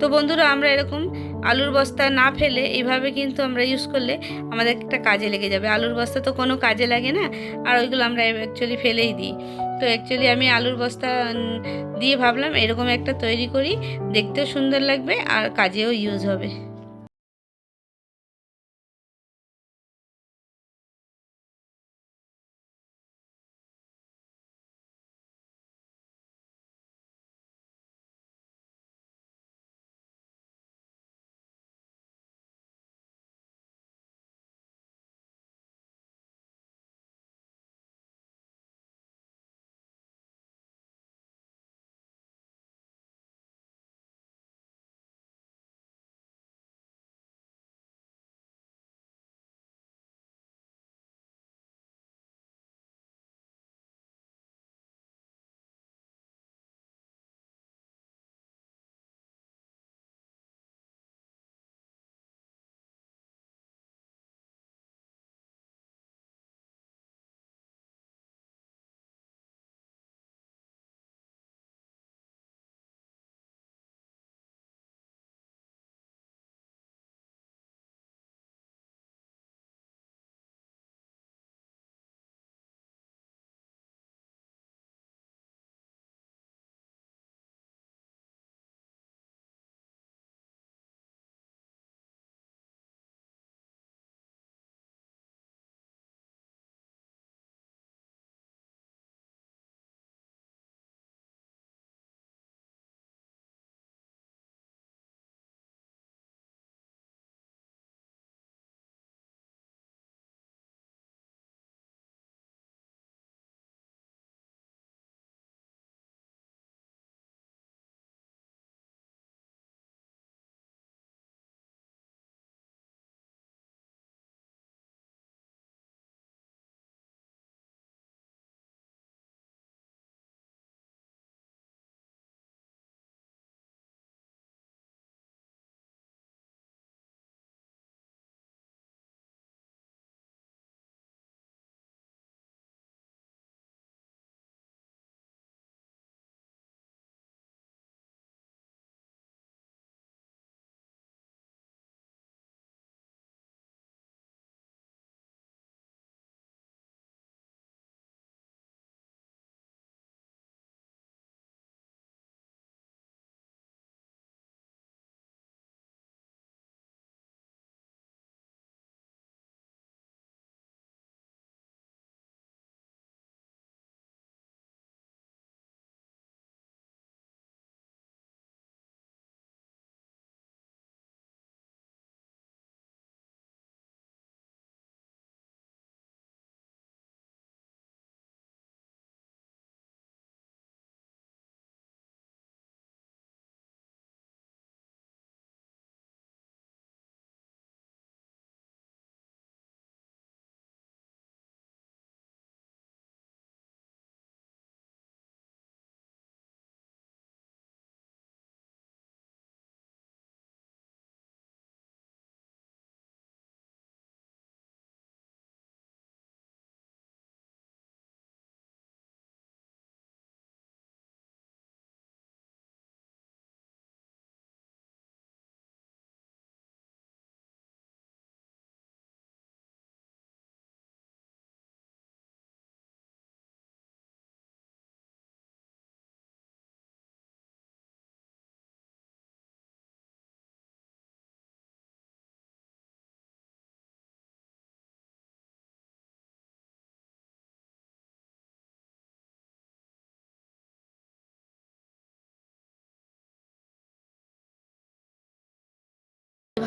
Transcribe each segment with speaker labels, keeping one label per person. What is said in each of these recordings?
Speaker 1: তো বন্ধুরা, আমরা এরকম আলুর বস্তা না ফেলে এইভাবে কিন্তু আমরা ইউজ করলে আমাদের একটা কাজে লেগে যাবে। আলুর বস্তা তো কোনো কাজে লাগে না, আর ওইগুলো আমরা অ্যাকচুয়ালি ফেলেই দিই। তো অ্যাকচুয়ালি আমি আলুর বস্তা দিয়ে ভাবলাম এরকম একটা তৈরি করি, দেখতেও সুন্দর লাগবে আর কাজেও ইউজ হবে।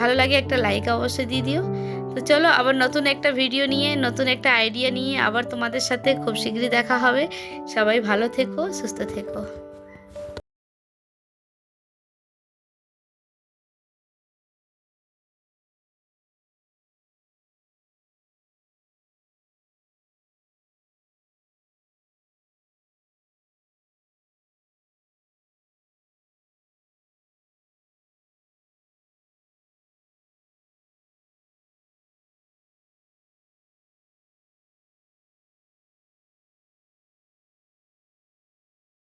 Speaker 1: ভালো লাগে একটা লাইক অবশ্যই দিয়ে দিও। তো চলো আবার নতুন একটা ভিডিও নিয়ে, নতুন একটা আইডিয়া নিয়ে আবার তোমাদের সাথে খুব শীঘ্রই দেখা হবে। সবাই ভালো থেকো, সুস্থ থেকো।